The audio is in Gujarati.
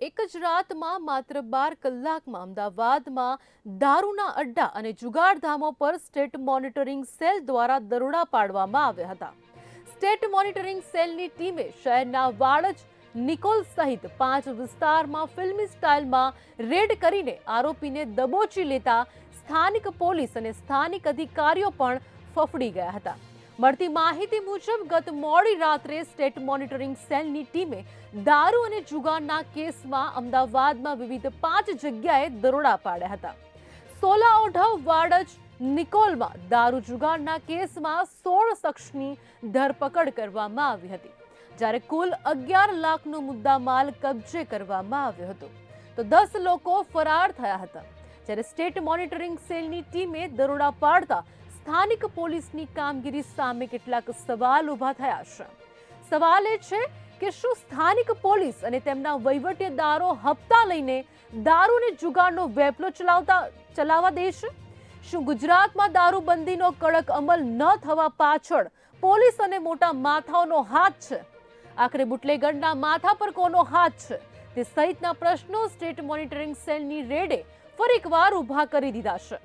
એક જ રાતમાં માત્ર બાર કલાકમાં અમદાવાદમાં દારૂના અડ્ડા અને જુગારધામો પર સ્ટેટ મોનિટરિંગ સેલ દ્વારા દરોડા પાડવામાં આવ્યા હતા. સ્ટેટ મોનિટરિંગ સેલની ટીમે શહેરના વાડજ નિકોલ સહિત પાંચ વિસ્તારમાં ફિલ્મી સ્ટાઇલમાં રેડ કરીને આરોપીને દબોચી લેતા સ્થાનિક પોલીસ અને સ્થાનિક અધિકારીઓ પણ ફફડી ગયા હતા. મળતી માહિતી મુજબ ગત મોડી રાત્રે સ્ટેટ મોનિટરિંગ સેલની ટીમે દારૂ અને જુગારના કેસમાં અમદાવાદમાં વિવિધ પાંચ જગ્યાએ દરોડા પાડ્યા હતા. સોલા ઓઢવ વાડજ નિકોલમાં દારૂ જુગારના કેસમાં સોળ શખ્સની ધરપકડ કરવામાં આવી હતી. જ્યારે કુલ અગિયાર લાખનો મુદ્દામાલ કબજે કરવામાં આવ્યો હતો. તો દસ લોકો ફરાર થયા હતા. જ્યારે સ્ટેટ મોનિટરિંગ સેલની ટીમે દરોડા પાડતા સ્થાનિક પોલીસની કામગીરી સામે કેટલાક સવાલ ઊભા થયા છે. સવાલ એ છે કે શું સ્થાનિક પોલીસ અને તેમના વહીવટીદારો હપ્તા લઈને દારૂને જુગાડનો વેપલો ચલાવતા ચલાવવા દેશે શું ગુજરાતમાં દારૂબંધીનો કડક અમલ ન થવા પાછળ પોલીસ અને મોટા માથાઓનો હાથ છે? આખરે બુટલેગઢના માથા પર કોનો હાથ છે? તે સહિતના પ્રશ્નો સ્ટેટ મોનિટરિંગ સેલની રેડે ફરી એકવાર ઊભા કરી દીધા છે.